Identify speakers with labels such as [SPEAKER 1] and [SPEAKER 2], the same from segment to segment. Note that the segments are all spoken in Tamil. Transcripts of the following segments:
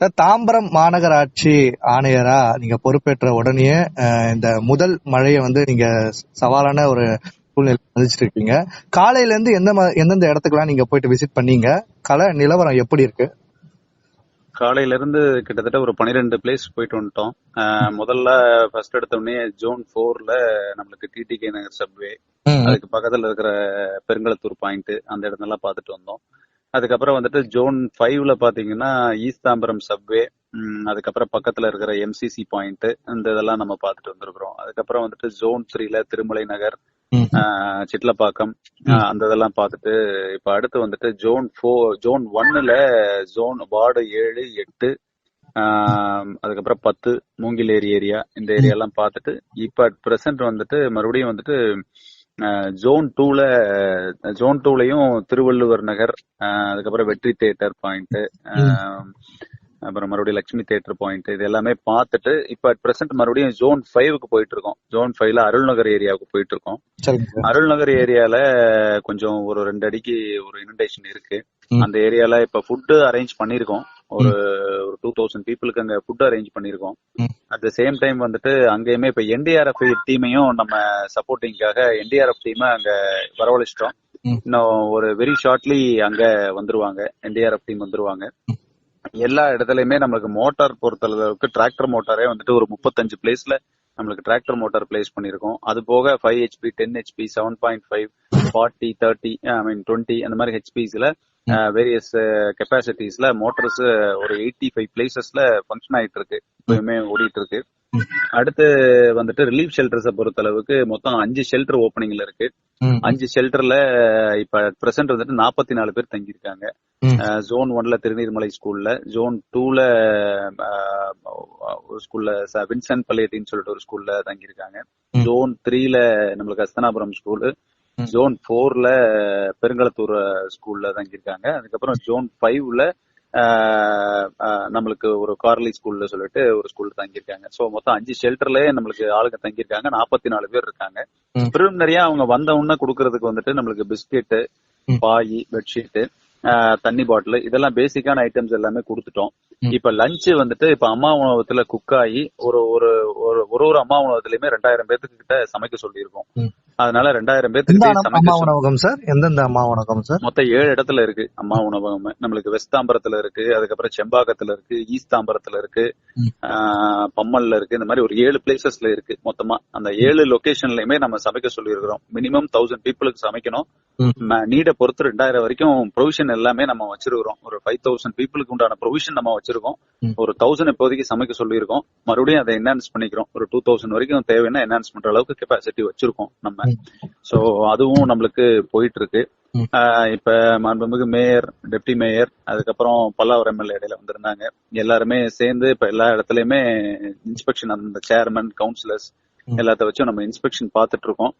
[SPEAKER 1] சார் தாம்பரம் மாநகராட்சி ஆணையரா நீங்க பொறுப்பேற்ற உடனே இந்த முதல் மழையை வந்து நீங்க சவாலான ஒரு சூழ்நிலை சந்திச்சிட்டு இருக்கீங்க காலையில இருந்து எந்த எந்தெந்த இடத்துக்குலாம் நீங்க போயிட்டு விசிட் பண்ணீங்க? கள நிலவரம் எப்படி இருக்கு?
[SPEAKER 2] காலையில இருந்து கிட்டத்தட்ட ஒரு பன்னிரெண்டு பிளேஸ் போயிட்டு வந்துட்டோம். முதல்ல ஃபர்ஸ்ட் எடுத்த உடனே ஜோன் போர்ல நம்மளுக்கு டிடிகே நகர் சப்வே அதுக்கு பக்கத்துல இருக்கிற பெருங்களத்தூர் பாயிண்ட் அந்த இடத்தெல்லாம் பார்த்துட்டு வந்தோம். அதுக்கப்புறம் வந்துட்டு ஜோன் ஃபைவ்ல பாத்தீங்கன்னா ஈஸ்ட் தாம்பரம் சப்வே அதுக்கப்புறம் பக்கத்துல இருக்கிற எம்சிசி பாயிண்ட் இந்த இதெல்லாம் நம்ம பார்த்துட்டு வந்திருக்கிறோம். அதுக்கப்புறம் வந்துட்டு ஜோன் த்ரீல திருமலை நகர் சிட்லப்பாக்கம் அந்த இதெல்லாம் பார்த்துட்டு இப்ப அடுத்து வந்துட்டு ஜோன் ஃபோர் ஜோன் ஒன்னுல ஜோன் வார்டு ஏழு எட்டு அதுக்கப்புறம் பத்து மூங்கிலேரி ஏரியா இந்த ஏரியா எல்லாம் பார்த்துட்டு இப்ப அட் பிரசன்ட் வந்துட்டு மறுபடியும் வந்துட்டு ஜோன் டூல ஜோன் டூலயும் திருவள்ளுவர் நகர் அதுக்கப்புறம் வெற்றி தியேட்டர் பாயிண்ட் அப்புறம் மறுபடியும் லட்சுமி தியேட்டர் பாயிண்ட் இது எல்லாமே பார்த்துட்டு இப்ப அட் பிரசன்ட் மறுபடியும் ஜோன் ஃபைவ்க்கு போயிட்டு இருக்கோம் ஜோன் ஃபைவ்ல அருள்நகர் ஏரியாவுக்கு போயிட்டு இருக்கோம் அருள்நகர் ஏரியால கொஞ்சம் ஒரு ரெண்டு அடிக்கு ஒரு இன்விடேஷன் இருக்கு. அந்த ஏரியால இப்ப ஃபுட் அரேஞ்ச் பண்ணிருக்கோம் ஒரு ஒரு டூ தௌசண்ட் பீப்புளுக்கு அங்க ஃபுட் அரேஞ்ச் பண்ணிருக்கோம். அட் த சேம் டைம் வந்துட்டு அங்கேயுமே இப்ப என்டிஆர்எஃப் டீமையும் நம்ம சப்போர்ட்டிங்காக என்டிஆர்எஃப் டீமை அங்க வரவழைச்சிட்டோம். இன்னும் ஒரு வெரி ஷார்ட்லி அங்க வந்துருவாங்க. என்டிஆர்எஃப் டீம் வந்துருவாங்க. எல்லா இடத்துலயுமே நம்மளுக்கு மோட்டார் பொறுத்தளவுக்கு டிராக்டர் மோட்டாரே வந்துட்டு ஒரு முப்பத்தஞ்சு பிளேஸ்ல நம்மளுக்கு டிராக்டர் மோட்டார் பிளேஸ் பண்ணிருக்கோம் அது போக five HP ten HP seven point five forty thirty I mean twenty அந்த மாதிரி ஹெச்பிஸ்ல வேரியஸ் கெப்பாசிட்டிஸ்ல மோட்டார்ஸ் ஒரு எயிட்டி ஃபைவ் பிளேசஸ்ல ஃபங்க்ஷன் ஆயிட்டு இருக்கு இப்பயுமே ஓடிட்டு இருக்கு அடுத்து வந்துட்டு ரிலீஃப் ஷெல்டர்ஸை பொறுத்தளவுக்கு மொத்தம் அஞ்சு ஷெல்டர் ஓப்பனிங்ல இருக்கு. அஞ்சு ஷெல்டர்ல இப்ப பிரசன்ட் வந்துட்டு நாற்பத்தி நாலு பேர் தங்கியிருக்காங்க. ஜோன் ஒன்ல திருநீர்மலை ஸ்கூல்ல ஜோன் டூல ஒரு ஸ்கூல்ல வின்சென்ட் பல்லேட்டின்னு சொல்லிட்டு ஒரு ஸ்கூல்ல தங்கியிருக்காங்க. ஜோன் த்ரீல நம்மளுக்கு அஸ்தனாபுரம் ஸ்கூலு. ஜோன் ஃபோர்ல பெருங்களத்தூர் ஸ்கூல்ல தங்கியிருக்காங்க அதுக்கப்புறம் ஜோன் ஃபைவ்ல நம்மளுக்கு ஒரு கார்லி ஸ்கூல்ல சொல்லிட்டு ஒரு ஸ்கூல்ல தங்கியிருக்காங்க சோ மொத்தம் அஞ்சு ஷெல்டர்லயே நம்மளுக்கு ஆளுங்க தங்கியிருக்காங்க நாற்பத்தி நாலு பேர் இருக்காங்க. ப்ரிலிமினரியா அவங்க வந்த உடனே கொடுக்கறதுக்கு வந்துட்டு நம்மளுக்கு பிஸ்கெட்டு. பாய் பெட்ஷீட் தண்ணி பாட்டில் இதெல்லாம் பேசிக்கான ஐட்டம்ஸ் எல்லாமே கொடுத்துட்டோம். இப்ப லஞ்ச் வந்துட்டு இப்ப அம்மா உணவகத்துல குக் ஆகி ஒரு ஒரு ஒரு ஒரு ஒரு அம்மா உணவகத்திலயுமே ரெண்டாயிரம் பேத்துக்கு கிட்ட சமைக்க சொல்லியிருக்கோம்.
[SPEAKER 1] ம்.
[SPEAKER 2] அதனால ரெண்டாயிரம்
[SPEAKER 1] எந்த
[SPEAKER 2] பேத்துக்கு
[SPEAKER 1] அம்மா
[SPEAKER 2] சொல்லி-
[SPEAKER 1] உணவகம் சார்? எந்தெந்த அம்மா உணவகம் சார்?
[SPEAKER 2] மொத்தம் ஏழு இடத்துல இருக்கு அம்மா உணவகம். நம்மளுக்கு வெஸ்ட் தாம்பரத்துல இருக்கு அதுக்கப்புறம் செம்பாக்கத்துல இருக்கு ஈஸ்ட் தாம்பரத்துல இருக்கு பம்மல்ல இருக்கு இந்த மாதிரி ஒரு ஏழு பிளேசஸ்ல இருக்கு மொத்தமா. அந்த ஏழு லொகேஷன்லயுமே நம்ம சமைக்க சொல்லியிருக்கிறோம். மினிமம் தௌசண்ட் பீப்புளுக்கு சமைக்கணும். நீட பொறுத்து ரெண்டாயிரம் வரைக்கும் ப்ரொவிஷன் எல்லாமே நம்ம வச்சிருக்கிறோம். ஒரு ஃபைவ் தௌசண்ட் பீப்புளுக்கு உண்டான ப்ரொவிஷன் நம்ம வச்சிருக்கோம். ஒரு தௌசண்ட் இப்போதைக்கு சமைக்க சொல்லியிருக்கோம் மறுபடியும் அதை என்ஹான்ஸ் பண்ணிக்கிறோம் ஒரு டூ தௌசண்ட் வரைக்கும் தேவைன்னா என்ஹான்ஸ் பண்ற அளவுக்கு கெப்பாசிட்டி வச்சிருக்கோம் நம்ம. சோ அதுவும் நம்மளுக்கு போயிட்டு இருக்கு இப்ப மாண்புமிகு மேயர் டெப்டி மேயர் அதுக்கப்புறம் பல்லாவரம் எம்எல்ஏ இடையில வந்திருந்தாங்க எல்லாருமே சேர்ந்து இப்ப எல்லா இடத்துலயுமே இன்ஸ்பெக்ஷன் அந்த சேர்மன் கவுன்சிலர்ஸ். எல்லாத்த வச்சும் நம்ம இன்ஸ்பெக்ஷன் பாத்துட்டு இருக்கோம்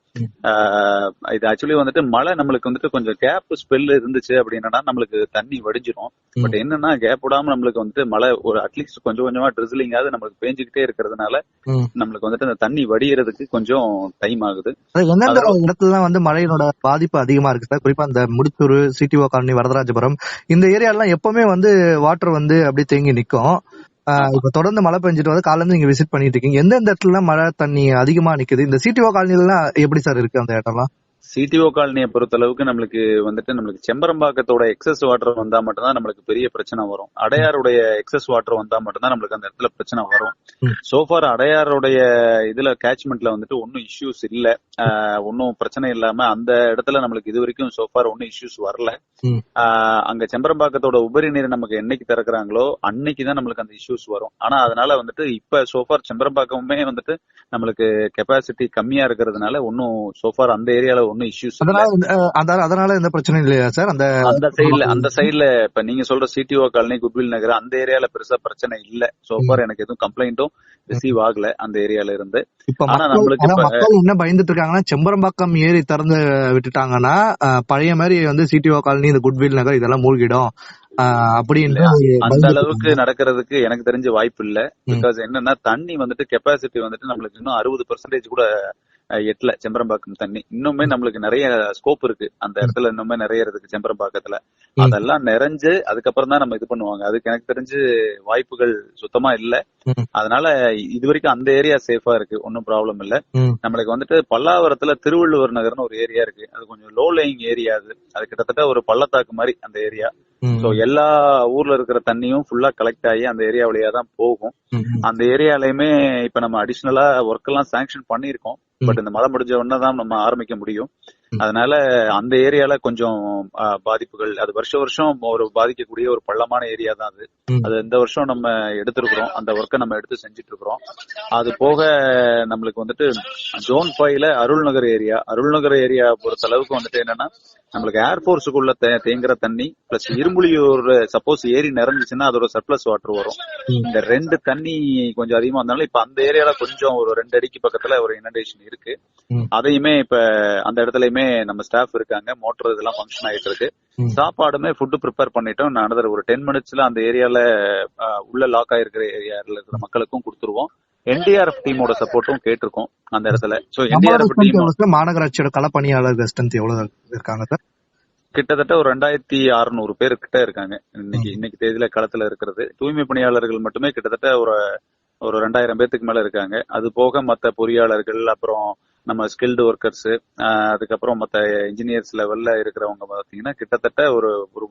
[SPEAKER 2] இது ஆக்சுவலி வந்துட்டு மழை நம்மளுக்கு வந்துட்டு கொஞ்சம் கேப் ஸ்பெல் இருந்துச்சு அப்படின்னா நம்மளுக்கு தண்ணி வடிஞ்சிரும். பட் என்னன்னா கேப் விடாம நம்மளுக்கு வந்துட்டு மழை ஒரு அட்லீஸ்ட் கொஞ்சம் கொஞ்சமா ட்ரிசிலிங்காவது நம்மளுக்கு பேஞ்சுக்கிட்டே இருக்கிறதுனால. நம்மளுக்கு வந்துட்டு அந்த தண்ணி வடியறதுக்கு கொஞ்சம் டைம் ஆகுது.
[SPEAKER 1] எந்தெந்த இடத்துல வந்து மழையினோட பாதிப்பு அதிகமா இருக்கு சார்? குறிப்பா இந்த முடிச்சூர் சிடிஓ காலனி வரதராஜபுரம். இந்த ஏரியா எல்லாம் எப்பவுமே வந்து வாட்டர் வந்து அப்படியே தேங்கி நிக்கும். இப்ப தொடர்ந்து மழை பெஞ்சிட்டு வந்து காலைல இருந்து நீங்க விசிட் பண்ணிட்டு இருக்கீங்க. எந்தெந்த இடத்துல மழை தண்ணி அதிகமா நிக்குது? இந்த சிடிஓ காலனில எல்லாம் எப்படி சார் இருக்கு அந்த இடம்லாம்?
[SPEAKER 2] சிடிஓ காலனியை பொறுத்த அளவுக்கு நம்மளுக்கு வந்துட்டு நம்மளுக்கு செம்பரம்பாக்கத்தோட எக்ஸஸ் வாட்டர் வந்தா மட்டும்தான் நம்மளுக்கு பெரிய பிரச்சனை வரும். அடையாருடைய எக்ஸஸ் வாட்டர் வந்தா மட்டும்தான் நம்மளுக்கு அந்த இடத்துல பிரச்சனை வரும். சோஃபார் அடையாருடைய இதுல கேட்ச்மெண்ட்ல வந்துட்டு ஒன்னும் இஷ்யூஸ் இல்ல. ஒன்னும் பிரச்சனை இல்லாம அந்த இடத்துல நம்மளுக்கு இது வரைக்கும் சோஃபார் ஒன்னும் இஷ்யூஸ் வரல. அங்க செம்பரம்பாக்கத்தோட உபரி நீர் நமக்கு என்னைக்கு திறக்கிறாங்களோ அன்னைக்கு தான் நம்மளுக்கு அந்த இஷ்யூஸ் வரும். ஆனா அதனால வந்துட்டு இப்ப சோஃபார் செம்பரம்பாக்கமுமே வந்துட்டு நம்மளுக்கு கெப்பாசிட்டி கம்மியா இருக்கிறதுனால ஒன்னும் சோஃபார் அந்த ஏரியால ஒன்னும் இஷ்யூஸ்
[SPEAKER 1] அதனால எந்த பிரச்சனையும் இல்லையா சார்? அந்த
[SPEAKER 2] அந்த சைடுல அந்த சைடுல இப்ப நீங்க சொல்ற சிடிஓ காலனி குட்வில் நகர் அந்த ஏரியால பெருசா பிரச்சனை இல்ல. சோஃபார் எனக்கு எதுவும் கம்ப்ளைண்ட்டும் ரிசீவ் ஆகல அந்த ஏரியால இருந்து. ஆனா நம்மளுக்கு
[SPEAKER 1] மக்கள் என்ன பயந்துட்டு இருக்காங்கன்னா செம்பரம்பாக்கம் ஏரி திறந்து விட்டுட்டாங்கன்னா பழைய மாதிரி வந்து சிடிஓ காலனி இந்த குட்வில் நகர் இதெல்லாம் மூழ்கிடும். அப்படின்னு
[SPEAKER 2] அந்த அளவுக்கு நடக்கிறதுக்கு எனக்கு தெரிஞ்ச வாய்ப்பு இல்ல. பிகாஸ் என்னன்னா தண்ணி வந்துட்டு கெப்பாசிட்டி வந்துட்டு நம்மளுக்கு இன்னும் அறுபது பெர்சன்டேஜ் கூட எட்டுல செம்பரம்பாக்கம் தண்ணி. இன்னுமே நம்மளுக்கு நிறைய ஸ்கோப் இருக்கு. அந்த இடத்துல இன்னுமே நிறைய இருக்கு செம்பரம்பாக்கத்துல. அதெல்லாம் நிறைஞ்சு அதுக்கப்புறம் தான் நம்ம இது பண்ணுவாங்க. அதுக்கு எனக்கு தெரிஞ்சு வாய்ப்புகள் சுத்தமா இல்ல. அதனால இது வரைக்கும் அந்த ஏரியா சேஃபா இருக்கு. ஒன்னும் ப்ராப்ளம் இல்ல. நம்மளுக்கு வந்துட்டு பல்லாவரத்துல திருவள்ளுவர் நகர்னு ஒரு ஏரியா இருக்கு. அது கொஞ்சம் லோ லேயிங் ஏரியா அது. அது கிட்டத்தட்ட ஒரு பள்ளத்தாக்கு மாதிரி அந்த ஏரியா. சோ எல்லா ஊர்ல இருக்கிற தண்ணியும் ஃபுல்லா கலெக்ட் ஆகி அந்த ஏரியா வழியா தான் போகும். அந்த ஏரியாலயுமே இப்ப நம்ம அடிஷனலா ஒர்க் எல்லாம் சாங்ஷன் பண்ணிருக்கோம் பட் இந்த மழை முடிஞ்ச உடனே தான் நம்ம ஆரம்பிக்க முடியும். அதனால அந்த ஏரியால கொஞ்சம் பாதிப்புகள் அது வருஷ வருஷம் ஒரு பாதிக்கக்கூடிய ஒரு பள்ளமான ஏரியா தான் அது. அது இந்த வருஷம் நம்ம எடுத்திருக்கிறோம். அந்த ஒர்க்கை நம்ம எடுத்து செஞ்சுட்டு இருக்கிறோம் அது போக நம்மளுக்கு வந்துட்டு ஜோன் ஃபைவ்ல அருள்நகர் ஏரியா. அருள்நகர் ஏரியா பொறுத்த அளவுக்கு வந்துட்டு என்னன்னா நம்மளுக்கு ஏர்போர்ஸுக்குள்ள தேங்குற தண்ணி பிளஸ் இரும்புலியூர் சப்போஸ் ஏரி நிறைஞ்சிச்சுன்னா அதோட சர்ப்ளஸ் வாட்டர் வரும். இந்த ரெண்டு தண்ணி கொஞ்சம் அதிகமா இருந்தாலும் இப்ப அந்த ஏரியால கொஞ்சம் ஒரு ரெண்டு அடிக்கு பக்கத்துல ஒரு இனண்டேஷன் இருக்கு. அதையுமே இப்ப அந்த இடத்துலயுமே நம்ம ஸ்டாஃப் இருக்காங்க மோட்டர் இதெல்லாம் ஃபங்க்ஷன் ஆயிட்டு இருக்கு. சாப்பாடுமே ஃபுட் ப்ரிப்பேர் பண்ணிட்டோம். another ஒரு டென் மினிட்ஸ்ல அந்த ஏரியால உள்ள லாக் ஆயிருக்கிற ஏரியால இருக்கிற மக்களுக்கும் கொடுத்துருவோம். என்டிஆர்எஃப் டீமோட சப்போர்ட்டும் கேட்டிருக்கோம் அந்த இடத்துல. So NDRF team?
[SPEAKER 1] மாநகராட்சியோட களப்பணியாளர்கள் ஸ்ட்ரென்த் எவ்வளவு இருக்காங்க சார்?
[SPEAKER 2] கிட்டத்தட்ட ஒரு ரெண்டாயிரத்தி அறுநூறு பேர் கிட்ட இருக்காங்க. இன்னைக்கு இன்னைக்கு தேதியில களத்துல இருக்கிறது. தூய்மை பணியாளர்கள் மட்டுமே கிட்டத்தட்ட ஒரு ஒரு ரெண்டாயிரம் பேத்துக்கு மேல இருக்காங்க. அது போக மத்த பொறியாளர்கள் அப்புறம் நம்ம ஸ்கில்டு ஒர்க்கர்ஸ் அதுக்கப்புறம் மத்த இன்ஜினியர்ஸ் லெவல்ல இருக்கிறவங்க பாத்தீங்கன்னா கிட்டத்தட்ட ஒரு ஒரு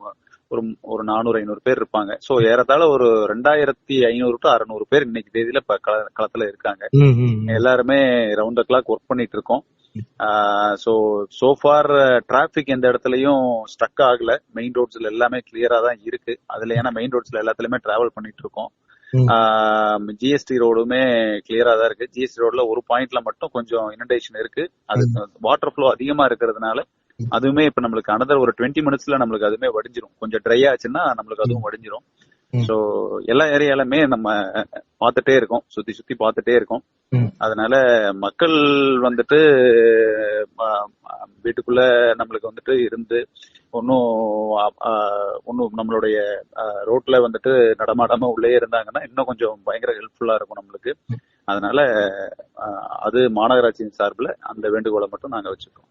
[SPEAKER 2] ஒரு ஒரு நானூறு ஐநூறு பேர் இருப்பாங்க. சோ ஏறத்தாழ ஒரு ரெண்டாயிரத்தி ஐநூறு டு அறுநூறு பேர் இன்னைக்கு தேதியில இப்ப கள- களத்துல இருக்காங்க. எல்லாருமே ரவுண்ட் த கிளாக் ஒர்க் பண்ணிட்டு இருக்கோம். சோ சோஃபார் டிராபிக் எந்த இடத்துலயும் ஸ்டக் ஆகல. மெயின் ரோட்ஸ்ல எல்லாமே கிளியரா தான் இருக்கு. அதுல ஏன்னா மெயின் ரோட்ஸ்ல எல்லாத்துலயுமே டிராவல் பண்ணிட்டு இருக்கோம். ஜிஎஸ்டி ரோடுமே கிளியரா தான் இருக்கு. ஜிஎஸ்டி ரோட்ல ஒரு பாயிண்ட்ல மட்டும் கொஞ்சம் இனண்டேஷன் இருக்கு. அது வாட்டர் ஃப்ளோ அதிகமா இருக்கிறதுனால அதுவுமே இப்ப நம்மளுக்கு அனதர் ஒரு டுவெண்ட்டி மினிட்ஸ்ல நம்மளுக்கு அதுவுமே வடிஞ்சிரும். கொஞ்சம் ட்ரை ஆச்சுன்னா நம்மளுக்கு அதுவும் வடிஞ்சிரும். சோ எல்லா ஏரியாலுமே நம்ம பார்த்துட்டே இருக்கோம். சுத்தி சுத்தி பார்த்துட்டே இருக்கோம். அதனால மக்கள் வந்துட்டு வீட்டுக்குள்ள நம்மளுக்கு வந்துட்டு இருந்து ஒன்னும் ஒன்னும் நம்மளுடைய ரோட்ல வந்துட்டு நடமாடாம உள்ளே இருந்தாங்கன்னா இன்னும் கொஞ்சம் பயங்கர ஹெல்ப்ஃபுல்லா இருக்கும் நம்மளுக்கு. அதனால அது மாநகராட்சியின் சார்பில் அந்த வேண்டுகோளை மட்டும் நாங்க வச்சிருக்கோம்.